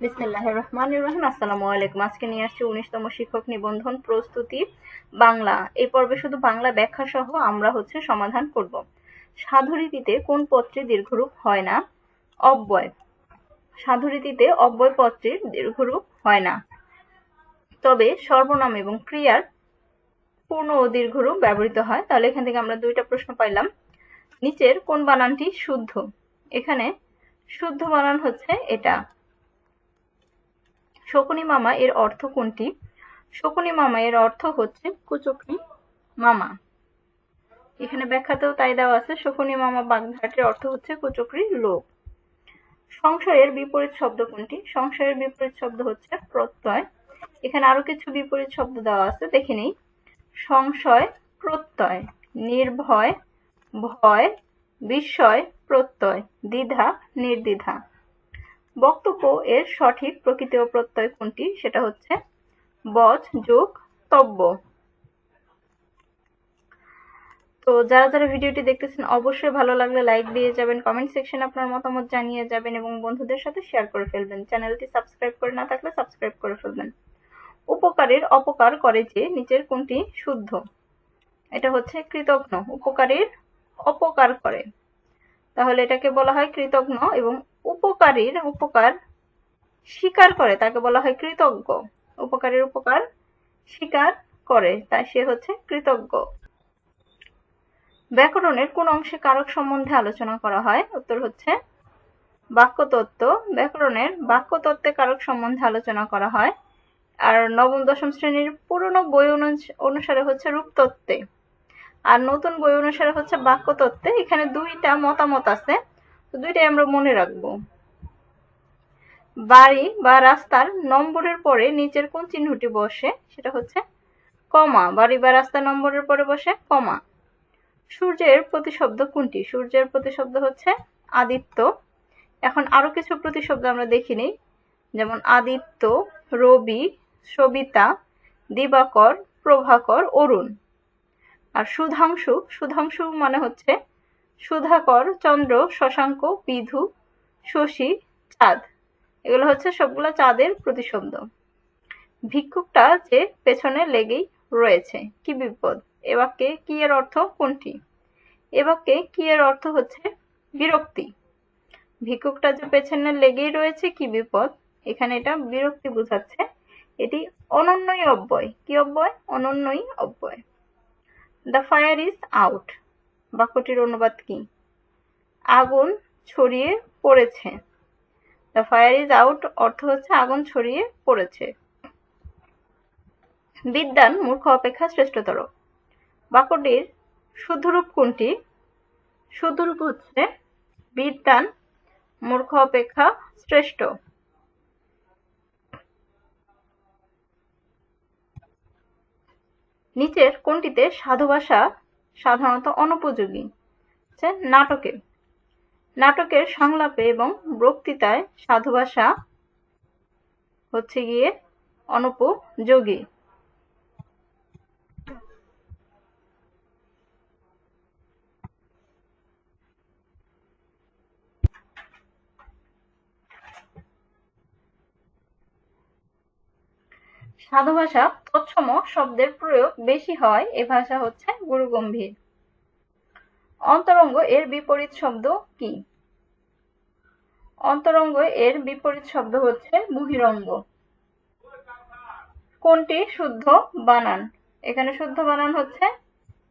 বিসমিল্লাহ রহমান রহিম আসসালামু আলাইকুম। আজকে নিয়ে আসছি উনিশতম শিক্ষক নিবন্ধন প্রস্তুতি বাংলা। এই পর্বে শুধু বাংলা ব্যাখ্যা সহ আমরা হচ্ছে সমাধান করব। সাধুরীতিতে কোন পত্রে দীর্ঘরূপ হয় না? অব্যয়। সাধুরীতিতে অব্যয় পত্রের দীর্ঘরূপ হয় না। তবে সর্বনাম এবং ক্রিয়ার পূর্ণ ও দীর্ঘরূপ ব্যবহৃত হয়। তাহলে এখান থেকে আমরা দুইটা প্রশ্ন পাইলাম। নিচের কোন বানানটি শুদ্ধ? এখানে শুদ্ধ বানান হচ্ছে এটা। শকুনি মামা এর অর্থ কোনটি? শকুনি মামা এর অর্থ হচ্ছে কুচক্রি মামা। এখানে ব্যাখ্যাতেও তাই দেওয়া আছে, শকুনি মামা বাগধাটের অর্থ হচ্ছে কুচক্রি লোক। সংশয়ের বিপরীত শব্দ কোনটি? সংশয়ের বিপরীত শব্দ হচ্ছে প্রত্যয়। এখানে আরও কিছু বিপরীত শব্দ দেওয়া আছে, দেখে নিই। সংশয়, প্রত্যয়, নির্ভয়, ভয়, বিস্ময়, প্রত্যয়, দ্বিধা, নির্দ্বিধা। বক্তব্য এর সঠিক প্রকৃতি ও প্রত্যয় কোনটি? সেটা হচ্ছে বজ যোগ, তব্য। তো যারা যারা ভিডিওটি দেখতেছেন, অবশ্যই ভালো লাগলে লাইক দিয়ে যাবেন কমেন্ট সেকশনে আপনার মতামত জানিয়ে যাবেন এবং বন্ধুদের সাথে শেয়ার করে ফেলবেন। চ্যানেলটি সাবস্ক্রাইব করে না থাকলে সাবস্ক্রাইব করে ফেলবেন। উপকারের অপকার করে যে নিচের কোনটি শুদ্ধ। এটা হচ্ছে কৃতজ্ঞ উপকারের অপকার করে। তাহলে এটাকে বলা হয় কৃতজ্ঞ এবং উপকারীর উপকার স্বীকার করে, তাকে বলা হয় কৃতজ্ঞ। উপকারীর উপকার স্বীকার করে, তাই সে হচ্ছে কৃতজ্ঞ। ব্যাকরণের কোন অংশে কারক সম্বন্ধে আলোচনা করা হয়, উত্তর হচ্ছে বাক্যতত্ত্ব। ব্যাকরণের বাক্যতত্ত্বে কারক সম্বন্ধে আলোচনা করা হয়, আর নবম, দশম শ্রেণির পুরনো বই অনু- অনুসারে হচ্ছে রূপতত্ত্বে। আর নতুন বই অনুসারে হচ্ছে বাক্যতত্ত্বে। এখানে দুইটা মতামত আছে। তো দুইটাই আমরা মনে রাখব। বাড়ি বা রাস্তার নম্বরের পরে নিচের কোন চিহ্নটি বসে, সেটা হচ্ছে কমা। বাড়ি বা রাস্তার নম্বরের পরে বসে কমা। সূর্যের প্রতিশব্দ কোনটি? সূর্যের প্রতিশব্দ হচ্ছে আদিত্য। এখন আরও কিছু প্রতিশব্দ আমরা দেখিনি যেমন আদিত্য, রবি, সবিতা, দিবাকর, প্রভাকর, অরুণ। আর সুধাংশু সুধাংশু মানে হচ্ছে সুধাকর, চন্দ্র, শশাঙ্ক, বিধু, শশী, চাঁদ। এগুলো হচ্ছে সবগুলো চাঁদের প্রতিশব্দ ভিক্ষুকটা যে পেছনে লেগেই রয়েছে, কি বিপদ? এ বাক্যে কি এর অর্থ কোনটি? এ বাক্যে কি এর অর্থ হচ্ছে বিরক্তি? ভিক্ষুকটা যে পেছনে লেগেই রয়েছে, কি বিপদ? এখানে এটা বিরক্তি বোঝাচ্ছে। এটি অনন্যই অব্যয়। কি অব্যয়? অনন্যই অব্যয়। The fire is out. বাক্যটির অনুবাদ কি? আগুন ছড়িয়ে পড়েছে। দ্য ফায়ার ইজ আউট অর্থ হচ্ছে আগুন ছড়িয়ে পড়েছে। বিদ্যান মূর্খ অপেক্ষা শ্রেষ্ঠতর। বাক্যটির শুদ্ধরূপ কোনটি? শুদ্ধরূপ হচ্ছে বিদ্যান মূর্খ অপেক্ষা শ্রেষ্ঠ। নিচের কোনটিতে সাধু ভাষা সাধারণত অনুপযোগী। হচ্ছে নাটকে নাটকের সংলাপে এবং বক্তৃতায় সাধু ভাষা হচ্ছে গিয়ে অনুপযোগী। সাধু ভাষা তৎসম শব্দের প্রয়োগ বেশি হয় এ ভাষা হচ্ছে গুরুগম্ভীর। অন্তরঙ্গ এর বিপরীত শব্দ কি? অন্তরঙ্গ এর বিপরীত শব্দ হচ্ছে বহিরঙ্গ। কোনটি শুদ্ধ বানান? এখানে শুদ্ধ বানান হচ্ছে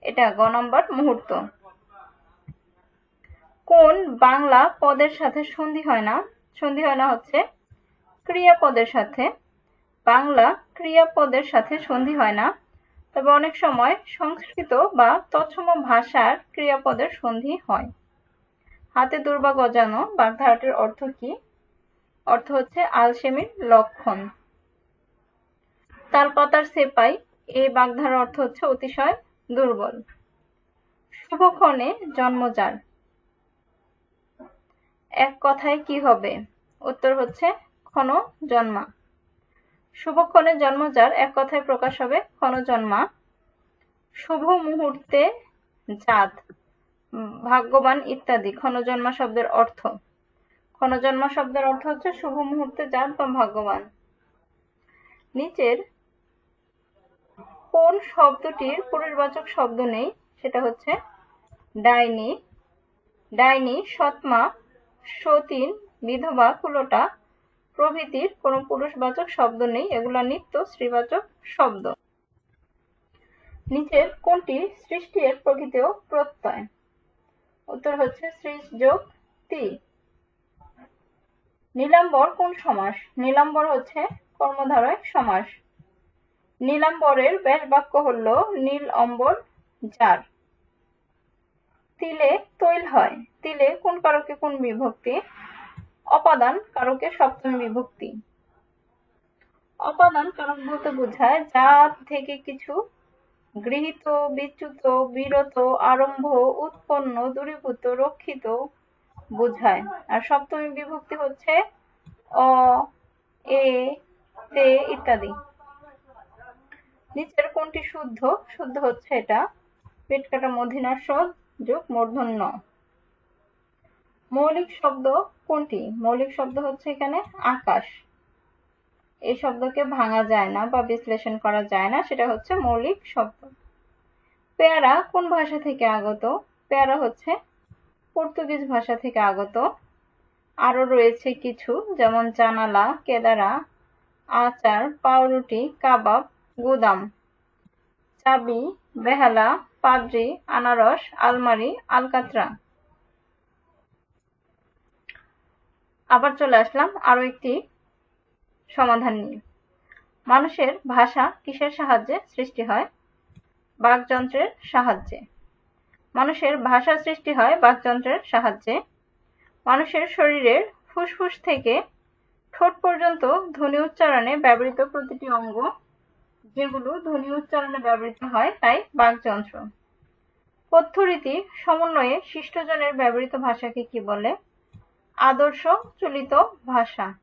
এটা, গ নম্বর মুহূর্ত। কোন বাংলা পদের সাথে সন্ধি হয় না? সন্ধি হয় না হচ্ছে ক্রিয়াপদের সাথে। বাংলা ক্রিয়াপদের সাথে সন্ধি হয় না। তবে অনেক সময় সংস্কৃত বা তৎসম ভাষার ক্রিয়াপদের সন্ধি হয়। হাতে দুর্বা গজানো বাগধারাটির অর্থ কি? অর্থ হচ্ছে আলসেমির লক্ষণ। তাল পাতার সেপাই, এই বাগধারার অর্থ হচ্ছে অতিশয় দুর্বল। শুভক্ষণে জন্মজার এক কথায় কি হবে? উত্তর হচ্ছে ক্ষণ জন্মা। শুভক্ষণে জন্মজার এক কথায় প্রকাশ হবে, ক্ষণজন্মা। শুভ মুহূর্তে জাত ভাগ্যবান ইত্যাদি, ক্ষণজন্মা শব্দের অর্থ। ক্ষণজন্ম শব্দের অর্থ হচ্ছে শুভ মুহূর্তে জাত বা ভাগ্যবান। নিচের কোন শব্দটির পুরুষবাচক শব্দ নেই, সেটা হচ্ছে ডাইনি ডাইনি, সৎমা, সতীন, বিধবা, কুলোটা প্রভৃতির কোনো পুরুষবাচক শব্দ নেই, এগুলা নিত্য স্ত্রীবাচক শব্দ। নিচের কোনটি সৃষ্টি এর প্রকৃতি ও প্রত্যয়? উত্তর হচ্ছে যোগ তি। নীলাম্বর কোন সমাস? নীলাম্বর হচ্ছে কর্মধারয় সমাস। নীলাম্বরের ব্যাস বাক্য হল নীল অম্বর যার। তিলে তৈল হয়। তিলে কোন কারকে কোন বিভক্তি? অপাদান কারকে সপ্তমী বিভক্তি। অপাদান কারক বলতে বোঝায় যা থেকে কিছু গৃহীত, বিচ্যুত, বিরত, আরম্ভ, উৎপন্ন, দূরীভূত, রক্ষিত বোঝায়। আর সপ্তমী বিভক্তি হচ্ছে অ, এ, তে ইত্যাদি। নিচের কোনটি শুদ্ধ? শুদ্ধ হচ্ছে এটা। পেট কাটা মধিনার সদ যোগ মূর্ধন্য। মৌলিক শব্দ কোনটি? মৌলিক শব্দ হচ্ছে এখানে আকাশ। এই শব্দকে ভাঙা যায় না বা বিশ্লেষণ করা যায় না, সেটা হচ্ছে মৌলিক শব্দ। পেয়ারা কোন ভাষা থেকে আগত? পেয়ারা হচ্ছে পর্তুগিজ ভাষা থেকে আগত। আরও রয়েছে কিছু, যেমন জানালা, কেদারা, আচার, পাউরুটি, কাবাব, গুদাম। চাবি, বেহালা, পাদ্রি, আনারস, আলমারি, আলকাতরা। আবার চলে আসলাম আরও একটি সমাধান নিয়ে। মানুষের ভাষা কিসের সাহায্যে সৃষ্টি হয়? বাকযন্ত্রের সাহায্যে। মানুষের ভাষা সৃষ্টি হয় বাকযন্ত্রের সাহায্যে। মানুষের শরীরের ফুসফুস থেকে ঠোঁট পর্যন্ত ধ্বনি উচ্চারণে ব্যবহৃত প্রতিটি অঙ্গ, যেগুলো ধ্বনি উচ্চারণে ব্যবহৃত হয়, তাই বাকযন্ত্র। পদ্ধরীতি সমন্বয়ে শিষ্টজনের ব্যবহৃত ভাষাকে কি বলে? আদর্শ চলিত ভাষা।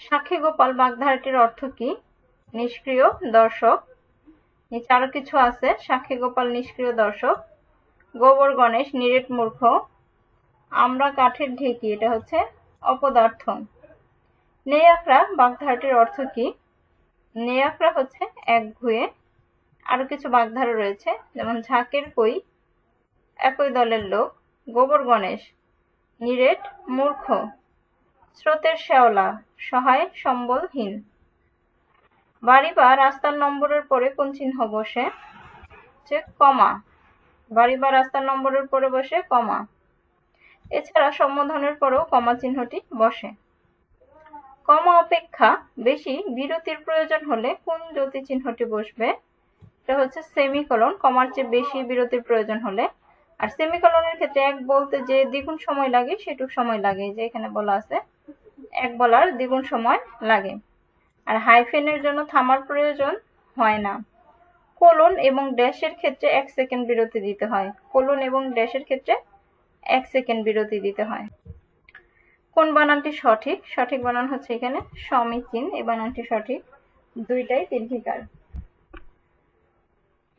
সাক্ষী গোপাল বাগধারাটির অর্থ কি? নিষ্ক্রিয় দর্শক। নিচে আরও কিছু আছে। সাক্ষী গোপাল নিষ্ক্রিয় দর্শক। গোবর গণেশ, নিরেট মূর্খ। আমরা কাঠের ঢেকি, এটা হচ্ছে অপদার্থ। নেয়াকরা বাগধারাটির অর্থ কি? নেয়াকরা হচ্ছে এক ঘুয়ে আরও কিছু বাগধারা রয়েছে, যেমন ঝাঁকের কই, একই দলের লোক। গোবর গণেশ, নিরেট মূর্খ, স্রোতের শ্যাওলা, সহায় সম্বলহীন। বাড়ি বা রাস্তার নম্বরের পরে কোন চিহ্ন বসে? যে কমা। বাড়ি বা রাস্তার নম্বরের পরে বসে কমা। এছাড়া সম্বোধনের পরেও কমা চিহ্নটি বসে। কমা অপেক্ষা বেশি বিরতির প্রয়োজন হলে কোন জ্যোতি চিহ্নটি বসবে? এটা হচ্ছে সেমিকলন। কমার চেয়ে বেশি বিরতির প্রয়োজন হলে আর সেমিকলনের ক্ষেত্রে এক বলতে যে দ্বিগুণ সময় লাগে, সেটুক সময় লাগে, যে এখানে বলা আছে। এক বলার দ্বিগুণ সময় লাগে। আর হাইফেনের জন্য থামার প্রয়োজন হয় না। কোলন এবং ড্যাশের ক্ষেত্রে এক সেকেন্ড বিরতি দিতে হয়। কোলন এবং ড্যাশের ক্ষেত্রে এক সেকেন্ড বিরতি দিতে হয়। কোন বানানটি সঠিক? সঠিক বানান হচ্ছে এখানে সমীচীন। এই বানানটি সঠিক। দুইটাই দীর্ঘিকার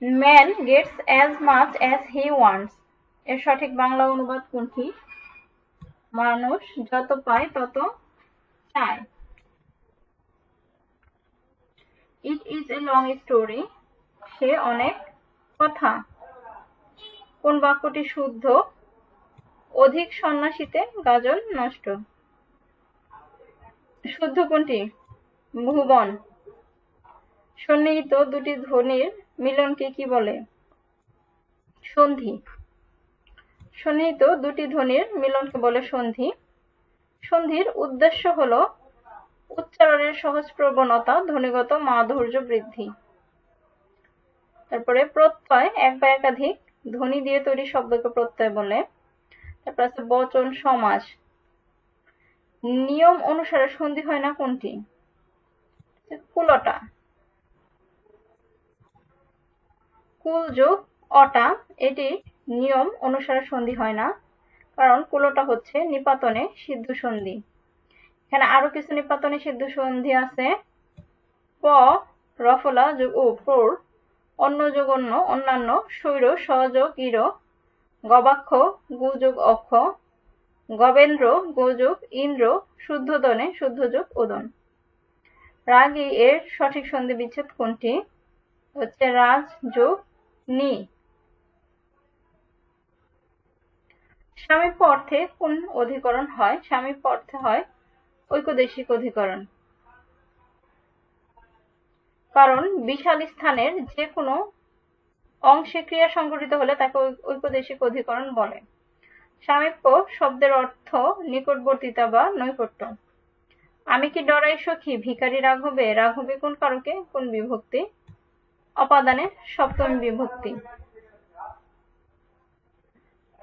man gets as much as he wants এর সঠিক বাংলা অনুবাদ কোনটি? মানুষ যত পায় তত চায়। It is a long story সে অনেক কথা। কোন বাক্যটি শুদ্ধ? অধিক সন্ন্যাসীতে গাজল নষ্ট। শুদ্ধ কোনটি? ভুবন। সন্নিহিত দুটি ধ্বনির মিলনকে কি বলে? সন্ধি। সন্নিহিত দুটি ধ্বনির মিলনকে বলে সন্ধি। সন্ধির উদ্দেশ্য হলো উচ্চারণের সহজ প্রবণতা, ধ্বনিগত মাধুর্য বৃদ্ধি। তারপরে প্রত্যয়, এক বা একাধিক ধ্বনি দিয়ে তৈরি শব্দকে প্রত্যয় বলে। তারপর আছে বচন, সমাস। নিয়ম অনুসারে সন্ধি হয় না কোনটি? কুলটা। কুল যোগ অটা, এটি নিয়ম অনুসারে সন্ধি হয় না, কারণ কুলোটা হচ্ছে নিপাতনে সিদ্ধ সন্ধি। এখানে আরও কিছু নিপাতনে সিদ্ধ সন্ধি আছে। প, রফলা যোগ ও প্রোর, অন্য যোগ অন্য, অন্যান্য শৈর সহযোগ ইর গবাক্ষ গুযোগ অক্ষ, গবেন্দ্র গোযোগ ইন্দ্র শুদ্ধোদনে শুদ্ধযোগ ওদন রাগী এর সঠিক সন্ধি বিচ্ছেদ কোনটি? হচ্ছে রাজ, যোগ, নি। স্বামীপ্য অর্থে কোন অধিকরণ হয়? স্বামীপ্য অর্থে হয় ঐকদেশিক অধিকরণ। কারণ বিশাল স্থানের যে কোনো অংশে ক্রিয়া সংঘটিত হলে তাকে ঐকদেশিক অধিকরণ বলে। সামীপ্য শব্দের অর্থ নিকটবর্তিতা বা নৈকট্য। আমি কি ডরাই সখী, ভিখারি রাঘবে? রাঘবে কোন কারকে? কোন বিভক্তি? অপাদানে সপ্তমী বিভক্তি।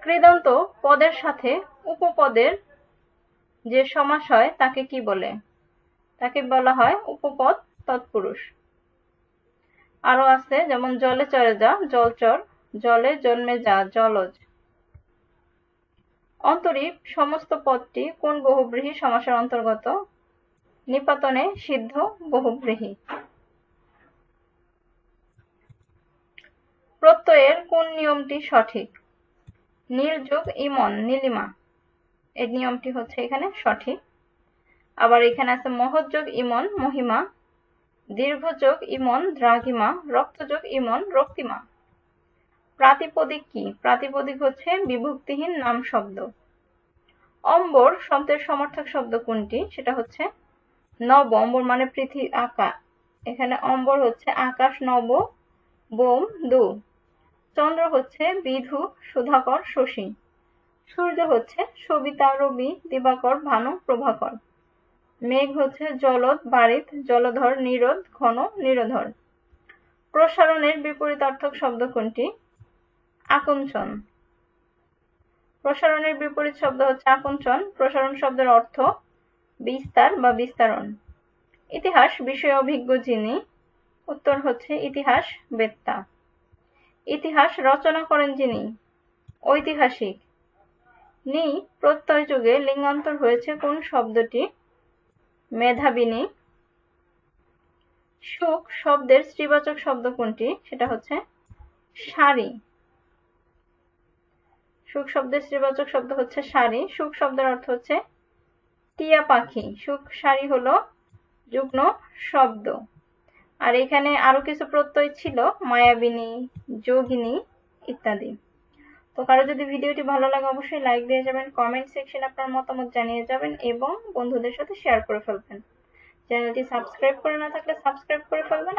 কৃদন্ত পদের সাথে উপপদের যে সমাস হয় তাকে কি বলে? তাকে বলা হয় উপপদ তৎপুরুষ। আরও আছে, যেমন জলে চরে যা জলচর জলে জন্মে যা, জলজ। অন্তরীপ সমস্ত পদটি কোন বহুব্রীহি সমাসের অন্তর্গত? নিপাতনে সিদ্ধ বহুব্রীহি। প্রত্যয়ের কোন নিয়মটি সঠিক? নীল যোগ ইমন, নীলিমা। এই নিয়মটি হচ্ছে এখানে সঠিক। আবার এখানে আছে মহৎযোগ ইমন, মহিমা। দীর্ঘ যোগ ইমন, দ্রাঘিমা। রক্তযোগ ইমন, রক্তিমা। প্রাতিপদিক কি? প্রাতিপদিক হচ্ছে বিভক্তিহীন নাম শব্দ। অম্বর শব্দের সমর্থক শব্দ কোনটি? সেটা হচ্ছে নব। অম্বর মানে পৃথিবী আকা এখানে অম্বর হচ্ছে আকাশ, নব, বোম, দু। চন্দ্র হচ্ছে বিধু, সুধাকর, শশী। সূর্য হচ্ছে সবিতা, রবি, দিবাকর, ভানু, প্রভাকর। মেঘ হচ্ছে জলদ, বারিত, জলধর, নিরোধ, ঘন, নিরোধর। প্রসারণের বিপরীতার্থক শব্দ কোনটি? আকুঞ্চন। প্রসারণের বিপরীত শব্দ হচ্ছে আকুঞ্চন। প্রসারণ শব্দের অর্থ বিস্তার বা বিস্তারণ। ইতিহাস বিষয়ে অভিজ্ঞ যিনি, উত্তর হচ্ছে ইতিহাস বেত্তা। ইতিহাস রচনা করেন যিনি। ঐতিহাসিক। নি প্রত্যয় যুগে লিঙ্গান্তর হয়েছে কোন শব্দটি? মেধাবিনী সুখ শব্দের স্ত্রীবাচক শব্দ কোনটি? সেটা হচ্ছে শাড়ি সুখ শব্দের স্ত্রীবাচক শব্দ হচ্ছে শাড়ি সুখ শব্দের অর্থ হচ্ছে টিয়া পাখি। সুখ শাড়ি হলো যুগ্ন শব্দ। আর এখানে আরও কিছু প্রত্যয় ছিল, মায়াবিনী, যোগিনী ইত্যাদি। তো কারও যদি ভিডিওটি ভালো লাগে, অবশ্যই লাইক দিয়ে যাবেন কমেন্ট সেকশনে আপনার মতামত জানিয়ে যাবেন এবং বন্ধুদের সাথে শেয়ার করে ফেলবেন। চ্যানেলটি সাবস্ক্রাইব করে না থাকলে সাবস্ক্রাইব করে ফেলবেন।